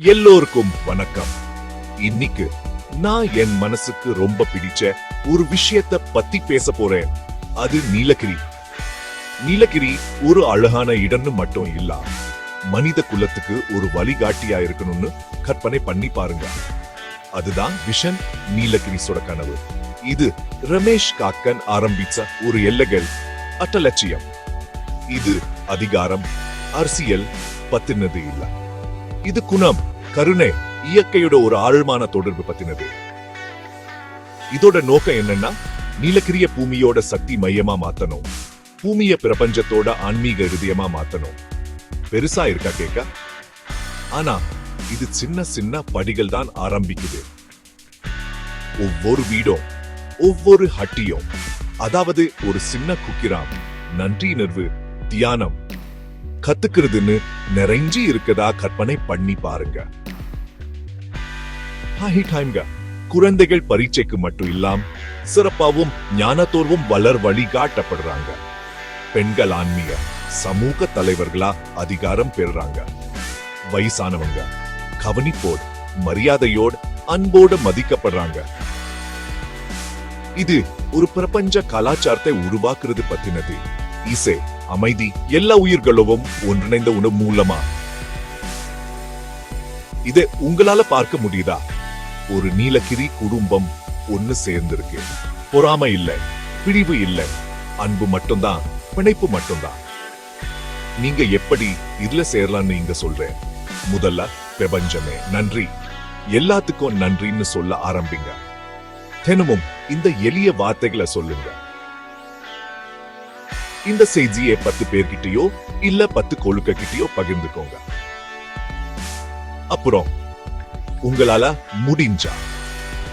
எல்லோருக்கும் வணக்கம். இன்னைக்கு நான் என் மனசுக்கு ரொம்ப பிடிச்ச ஒரு விஷயத்த பத்தி பேச போறேன். அது நீலகிரி. நீலகிரி ஒரு அழகான இடம்னு மட்டும் இல்ல மனித குலத்துக்கு ஒரு வழிகாட்டியா இருக்கணும்னு கற்பனை பண்ணி பாருங்க. அதுதான் விஷன் நீலகிரிஸோட கனவு. இது ரமேஷ் காக்கன் ஆரம்பிச்ச ஒரு எல்லைகள் அட்டலட்சியம். இது அதிகாரம் அரசியல் பத்தினது இல்ல. இது குணம் கருணை இயற்கையோட ஒரு ஆழமான தொடர்பு பத்தினது. இதோட நோக்கம் என்னன்னா நீலகிரிய பூமியோட சக்தி மையமா மாத்தணும். பூமிய பிரபஞ்சத்தோட ஆன்மீக இருதயமா மாத்தணும். பெருசா இருக்கா கேக்க? ஆனா இது சின்ன சின்ன படிகள் தான் ஆரம்பிக்குது. ஒவ்வொரு வீடும் ஒவ்வொரு ஹட்டியும் அதாவது ஒரு சின்ன குக்கிராம் நன்றி உணர்வு தியானம் கத்துக்கிறதுன்னு நிறைஞ்சி இருக்கதா கற்பனை பண்ணி பாருங்க. டைம்க குழந்தைகள் பரீட்சைக்கு மட்டும் இல்லாம சிறப்பாவும் ஞானத்தோர்வும் வளர் வழிகாட்டப்படுறாங்க. பெண்கள் ஆன்மீக சமூக தலைவர்களா அதிகாரம் பெறுறாங்க. வயசானவங்க கவனிப்போடு மரியாதையோடு அன்போடு மதிக்கப்படுறாங்க. இது ஒரு பிரபஞ்ச கலாச்சாரத்தை உருவாக்குறது பத்தினது. இசை அமைதி எல்லா உயிர்களும் ஒன்றிணைந்த உணவு மூலமா. இதை உங்களால பார்க்க முடியுதா? ஒரு நீலகிரி குடும்பம் ஒன்னு சேர்ந்திருக்கு. பொறாமை இல்ல பிரிவு இல்ல அன்பு மட்டும்தான் பிணைப்பு மட்டும்தான். நீங்க எப்படி இதுல சேரலாம்னு நீங்க சொல்றேன். முதல்ல பிரபஞ்சமே நன்றி. எல்லாத்துக்கும் நன்றின்னு சொல்ல ஆரம்பிங்க. தினமும் இந்த எளிய வார்த்தைகளை சொல்லுங்க. இந்த செய்தியை பத்து பேர்கிட்டயோ இல்ல பத்து கொழுக்க கிட்டயோ பகிர்ந்துக்கோங்க. அப்புறம் உங்களால முடிஞ்சா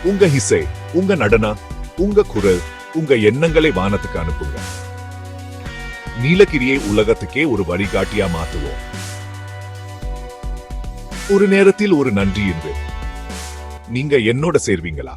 உங்க இசை உங்க நடனம் உங்க குரல் உங்க எண்ணங்களை வானத்துக்கு அனுப்புங்க. நீலகிரியை உலகத்துக்கே ஒரு வழிகாட்டியா மாத்துவோம். ஒரு நேரத்தில் ஒரு நன்றி என்று நீங்க என்னோட சேர்வீங்களா?